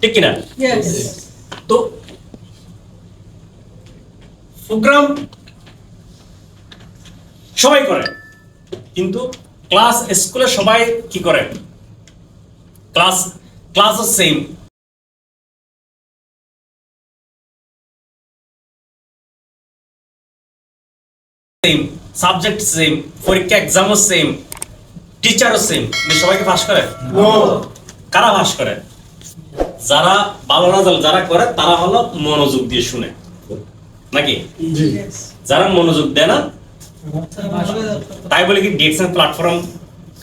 ঠিক কিনা. তো প্রোগ্রাম সবাই করে কিন্তু ক্লাস স্কুলে সবাই কি করে? Class class same. Same subject same পরীক্ষা এক্সামও সেম টিচারও সেম। সবাইকে পাস করে? কারা পাস করে? যারা ভালো রেজাল্ট যারা করে তারা হলো মনোযোগ দিয়ে শুনে। নাকি? যারা মনোযোগ দেয় না তাই বলে কি ডিএক্সএন প্ল্যাটফর্ম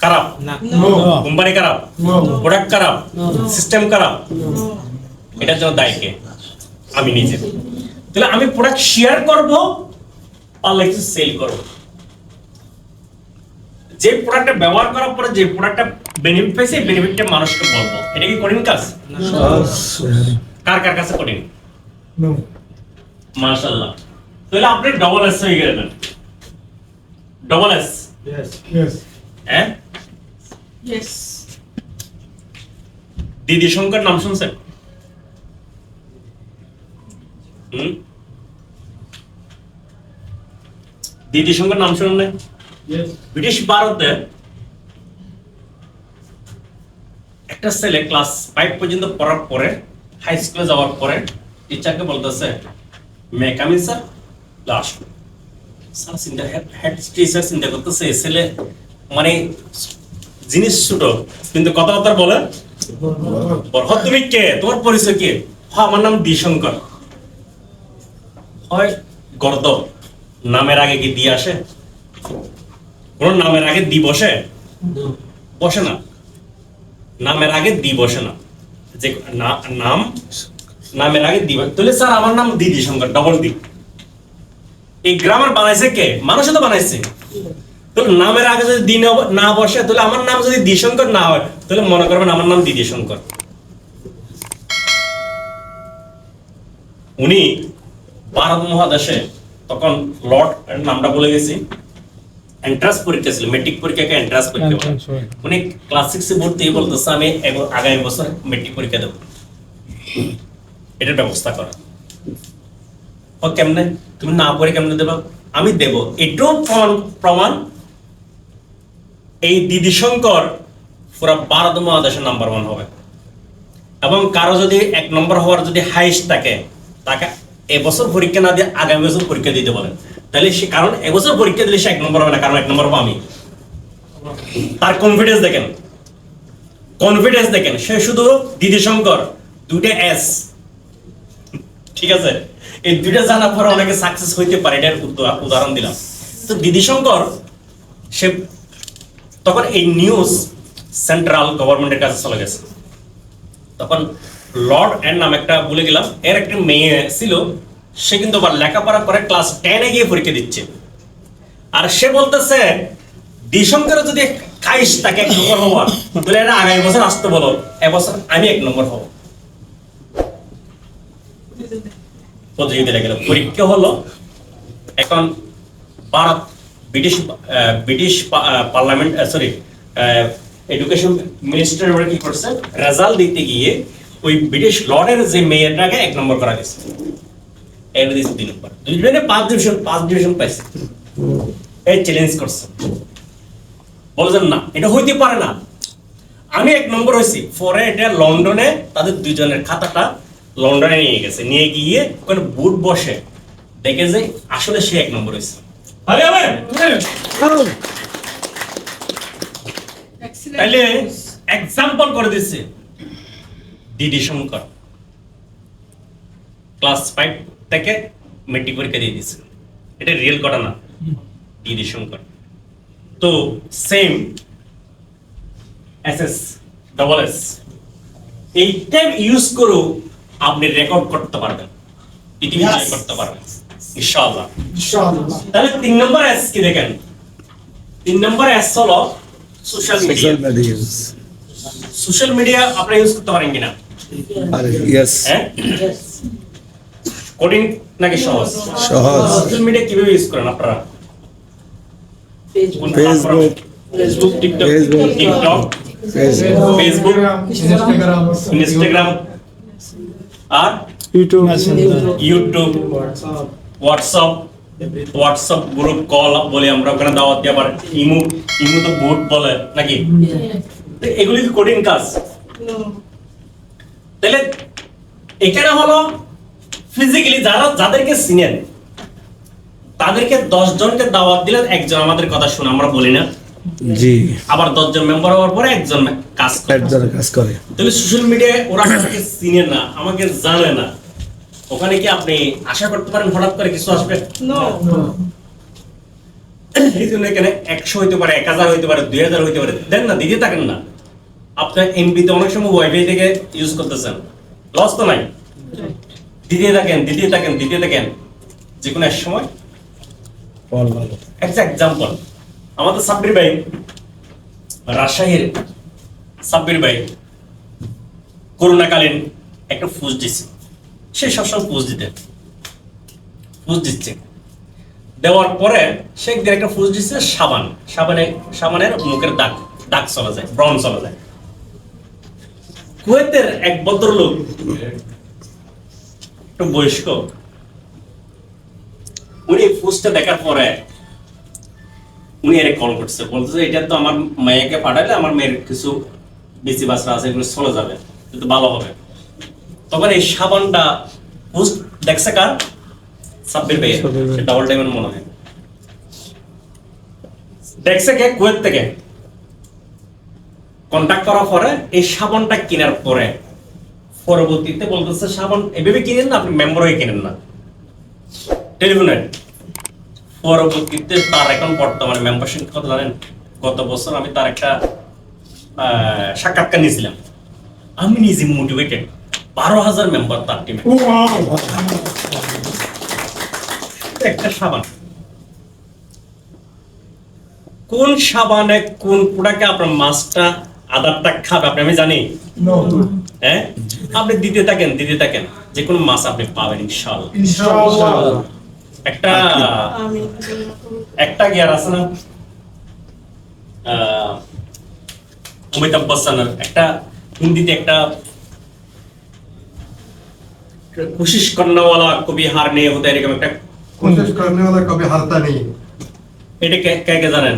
খারাপ? কোম্পানি খারাপ? প্রোডাক্ট খারাপ? সিস্টেম খারাপ? এটার জন্য দায়ী কে? আমি নিজে। তাহলে আমি প্রোডাক্ট শেয়ার করব পারলে একটু সেল করব। যে প্রোডাক্টটা ব্যবহার করার পরে যে প্রোডাক্টটা বেনিফিট পাইছে বেনিফিটটা মানুষকে বলব। এটা কি কঠিন কাজ? কার কার কাছে কঠিন? মাশাআল্লাহ। তাহলে আপনি ডবল এস হয়ে গেলেন। ডবল এস হ্যাঁ? দিদি শঙ্কর নাম শুনছেন? হুম? দিদি শঙ্কর নাম শুনুন ব্রিটিশ ভারতে একটা ছেলে ক্লাস ফাইভ পর্যন্ত পড়ার পরে হাই স্কুলে যাওয়ার পরে টিচারকে বলতেছে may come in sir last sir চিন্তা হেড টিচার চিন্তা করতেছে ছেলে মানে জিনিস ছোট, কিন্তু কথাবার্তা বলে বরহত তুমি কে? তোমার পরিচয় কে? হ্যাঁ আমার নাম দিশঙ্কর হয় গর্দ নামের আগে কি দিয়ে আসে? কোন নামের আগে দি বসে? বসে না। নামের আগে দি বসে না। যে নাম, নামের আগে দি তাহলে স্যার, আমার নাম দিদি শঙ্কর ডবল দি। এই গ্রামার বানাইছে কে? মানুষে তো বানাইছে। তাহলে নামের আগে যদি না- বসে, তাহলে আমার নাম যদি না হয়, তাহলে মনে করবেন আমার নাম দিদি শঙ্কর। উনি ভারত মহাদেশে তখন লর্ড নামটা বলে গেছি। এন্ট্রান্স পরীক্ষা ছিল মেট্রিক পরীক্ষাকে এন্ট্রান্স পরীক্ষা বলে। উনি ক্লাস সিক্সে ভর্তি হয়ে বলতেছে আমি আগামী বছর মেট্রিক পরীক্ষা দেবো। এটার ব্যবস্থা করা। ও কেমনে? তুমি না পড়ে কেমনে দেবা? আমি দেব। এটাও প্রমাণ প্রমাণ। এই দিদি শঙ্কর পুরো ভারত মহাদেশের নাম্বার ওয়ান হবে। এবং কারও যদি এক নম্বর হওয়ার যদি হাইস্ট থাকে তাকে এবছর পরীক্ষা না দিয়ে আগামী বছর পরীক্ষা দিতে বলেন। তাহলে সে কারণ এবছর পরীক্ষা দিলে সে এক নম্বর হবে না, কারণ এক নম্বর হব আমি। তার কনফিডেন্স দেখেন। কনফিডেন্স দেখেন। সে শুধু দিদি শঙ্কর, দুইটা এস ঠিক আছে? এই দুইটা জানার পরে অনেকে সাকসেস হইতে পারে, এটার উদ- উদাহরণ দিলাম। তো দিদি শঙ্কর, সে তখন এই নিউজ সেন্ট্রাল গভর্নমেন্টের কাছে চলে গেছে। তখন লর্ড এর নাম একটা ভুলে গেলাম, এর একটা মেয়ে ছিল সে কিন্তু আবার লেখাপড়া করে ক্লাস টেনে গিয়ে পরীক্ষা দিচ্ছে। আর সে বলতেছে দিশঙ্কর যদি খাইস তাকে এক নম্বর হওয়ার তাহলে এটা আগামী বছর আসতে বলো। এবছর আমি এক নম্বর হব। প্রতিযোগিতা গেল। পরীক্ষা হলো। এখন Bharat, British British parliament sorry education minister ওরা কি করছে? রেজাল্ট দিতে গিয়ে ওই ব্রিটিশ লর্ডের যে মেয়েটাকে এক নম্বর করা গেছে। এর দিয়েছে দুই নম্বর। দুইজনে পাঁচ ডিভিশন পাঁচ ডিভিশন পাইছে। এই চ্যালেঞ্জ করছে। বলছেন না এটা হইতে পারে না। আমি এক নম্বর হয়েছি পরে এটা লন্ডনে তাদের দুজনের খাতাটা লন্ডনে নিয়ে গেছে। নিয়ে গিয়ে ওখানে বুট বসে। দেখে যে আসলে সে এক নম্বর হয়েছে news. এক্সাম্পল করে দিচ্ছে। দিদি শঙ্কর। ক্লাস ফাইভ থেকে মেট্রিক পরীক্ষা দিয়ে দিচ্ছে এটা রিয়েল ঘটনা। দিদি শঙ্কর। তো same S S double S এইটা ইউজ করো আপনি রেকর্ড করতে পারবেন। পৃথিবী করতে পারবেন। ইনশাআল্লাহ। তাহলে তিন নম্বর এস কি দেখেন? তিন নম্বর এস হলো সোশ্যাল মিডিয়া সোশ্যাল মিডিয়া আপনি ইউজ করতে পারেন কিনা? হ্যাঁ? কঠিন নাকি সহজ? সহজ। সোশ্যাল মিডিয়া কীভাবে ইউজ করেন আপনারা? Facebook, Facebook TikTok Facebook, TikTok Facebook Instagram আর? YouTube YouTube WhatsApp WhatsApp group call বলে আমরা ওখানে দাওয়াত দিয়ে আবার ইমু ইমু তো বুট বলে নাকি? তো এগুলি কি কঠিন কাজ তাহলে এখানে হলো ফিজিক্যালি যারা যাদেরকে চিনেন তাদেরকে দশ জনকে দাওয়াত দিলেন একজন আমাদের কথা শুনে আমরা বলি না। জি। আবার দশজন মেম্বার হওয়ার পরে একজন কাজ করে। একজনের কাজ করে। তাহলে সোশ্যাল মিডিয়ায় ওরা আমাকে চিনে না আমাকে জানে না। ওখানে কি আপনি আশা করতে পারেন হঠাৎ করে কিছু আসবে. এই জন্য এখানে একশো হইতে পারে এক হাজার হইতে পারে দুই হাজার হইতে পারে। দেন না দিতে থাকেন না। আপনার এমবিতে অনেক সময় ওয়াইফাই থেকে ইউজ করতেছেন। লস তো নাই। দিতে থাকেন দিতে থাকেন দিতে থাকেন যে কোনো এক সময়। ফল ভালো একটা এক্সাম্পল আমাদের সাব্বির ভাই রাজশাহীর সাব্বির ভাই করোনাকালীন একটা ফুজ দিচ্ছে সে সবসময় ফুজ দিতে। ফুজ দিচ্ছে। দেওয়ার পরে সে একদিন একটা ফুজ দিচ্ছে সাবান। সাবানে সাবানের মুখের দাগ দাগ চলে যায় ব্রণ চলে যায়। কুয়েতের এক ভদ্রলোক একটু বয়স্ক। উনি ফুজটা দেখার পরে। উনি এর কল করছে বলতেছে এটা তো আমার মেয়েকে পাঠালে আমার মেয়ের কিছু বেশি বাচ্চা আছে এগুলো চলে যাবে কিন্তু ভালো হবে। তখন এই সাবানটা পোস্ট দেখছে কার? সাব্বির ভাই। ডাবল মনে হয়। দেখছে কে? কুয়েত থেকে। কন্টাক্ট করার পরে এই সাবানটা কেনার পরে পরবর্তীতে বলতেছে সাবান এভাবে কিনেন না? আপনি মেম্বার হয়ে কিনেন না। টেলিফোনে। পরবর্তীতে তার এখন বর্তমানে মেম্বারশিপ কত জানেন? গত বছর আমি তার একটা সাক্ষাৎকার নিয়েছিলাম। আমি নিজে মোটিভেটেড বারো হাজার মেম্বার তার টিমে একটা সাবান। কোন সাবানে কোন প্রোডাক্টে আপনার মাছটা আদারটা খাবে আপনি আমি জানি। হ্যাঁ? আপনি দিতে থাকেন দিতে থাকেন। যে কোনো মাছ আপনি পাবেন ইনশাআল্লাহ। একটা একটা গিয়ার আছে না? অমিতাভ বচ্চনের একটা হিন্দিতে একটা কোশিশ করনেওয়ালা কবি হারনে হতে এরকম একটা কোশিশ করনেওয়ালা কবি হারতা নেই। এটা কে কে জানেন?